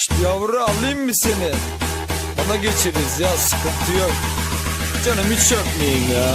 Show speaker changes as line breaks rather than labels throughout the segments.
Şşt yavru alayım mı seni? Bana geçeriz ya sıkıntı yok. Canım hiç öpmeyeyim ya.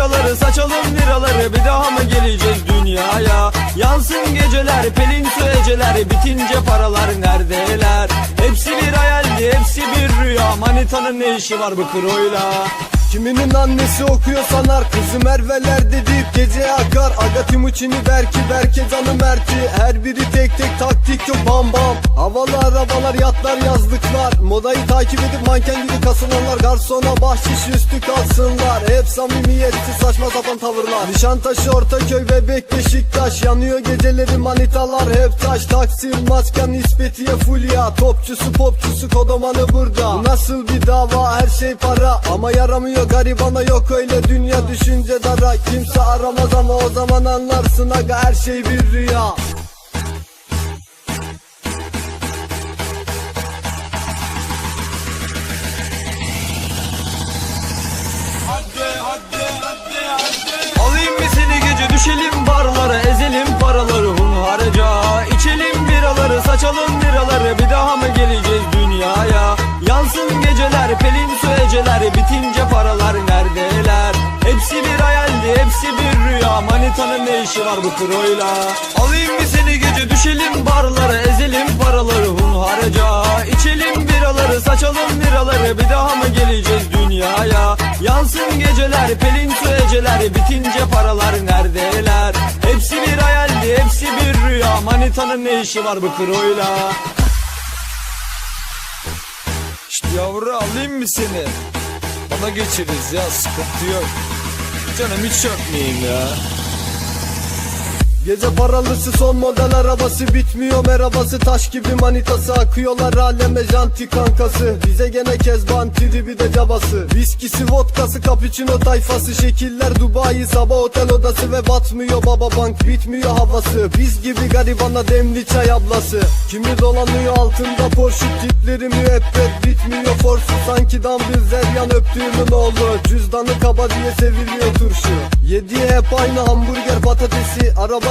biraları saçalım liraları Bir daha mı geleceğiz dünyaya? Yansın geceler pelin su eceler Bitince paralar neredeler? Hepsi bir hayaldi hepsi bir rüya Manitanın ne işi var bu kroyla
Kiminin annesi okuyor sanar. Kızı Merve'ler deyip gece akar. Aga Timuçin'i Berki Berke canı Mert'i. Her biri tek tek taktik yok bam bam. Havalı arabalar yatlar yazlıklar. Modayı takip edip manken gibi kasılanlar. Garsona bahşiş üstü kalsınlar. Hep samimiyetsiz saçma sapan tavırlar. Nişantaşı Ortaköy Bebek Beşiktaş. Yanıyor geceleri manitalar. Hep taş Taksim masken nispetiye fulya. Topçusu popçusu kodomanı burada. Bu nasıl bir dava? Her şey para. Ama yaramıyor garibana yok öyle dünya düşünce dara. Kimse aramaz ama o zaman anlarsın aga her şey bir rüya.
Alayım mı gece düşelim barlara Ezelim paraları hunharca. İçelim biraları saçalım liraları Bir daha mı su eceler Bitince paralar neredeler? Hepsi bir hayaldi hepsi bir rüya. Manitanın ne işi var bu kroyla Alayım mı seni gece düşelim barlara Ezelim paraları hunharca. İçelim biraları saçalım liraları Bir daha mı geleceğiz dünyaya? Yansın geceler pelin su eceler Bitince paralar neredeler? Hepsi bir hayaldi hepsi bir rüya. Manitanın ne işi var bu kroyla Şşt yavru alayım mı seni? Bana geçeriz ya sıkıntı yok. Canım hiç öpmeyeyim ya.
Gece paralısı son model arabası bitmiyor. Merhabası Taş gibi manitası. Akıyorlar aleme janti kankası. Bize gene kezban tribi de cabası. Viskisi vodkası cappuccino tayfası. Şekiller Dubai sabah otel odası Ve batmıyor baba bank bitmiyor havası. Biz gibi garibana demli çay ablası. Kimi dolanıyor altında Porsche tipleri müebbet bitmiyor forsu. Sanki dambil zeryan öptüğümün oğlu. Cüzdanı kaba diye seviliyor turşu. Yediği hep aynı hamburger patatesi. Araba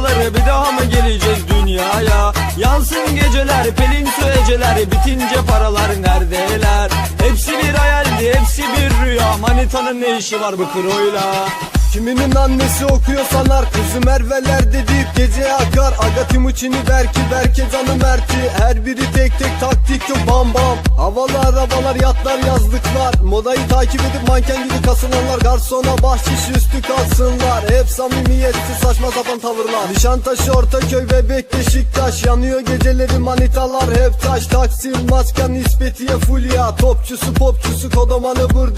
liraları Bir daha mı geleceğiz dünyaya? Yansın geceler pelin su eceler Bitince paralar neredeler? Hepsi bir hayaldi hepsi bir Manitanın ne işi var bu kroyla
Kiminin annesi okuyor sanar Kızı Merve'ler deyip gece akar. Aga Timuçin'i Berki Berke canı Mert'i. Her biri tek tek taktik yok bam bam. Havalı arabalar yatlar yazlıklar. Modayı takip edip manken gibi kasılanlar. Garsona bahşiş üstü kalsınlar. Hep samimiyetsiz saçma sapan tavırlar. Nişantaşı Ortaköy Bebek Beşiktaş. Yanıyor geceleri manitalar. Hep taş Taksim masken nispetiye fulya. Topçusu popçusu kodomanı burada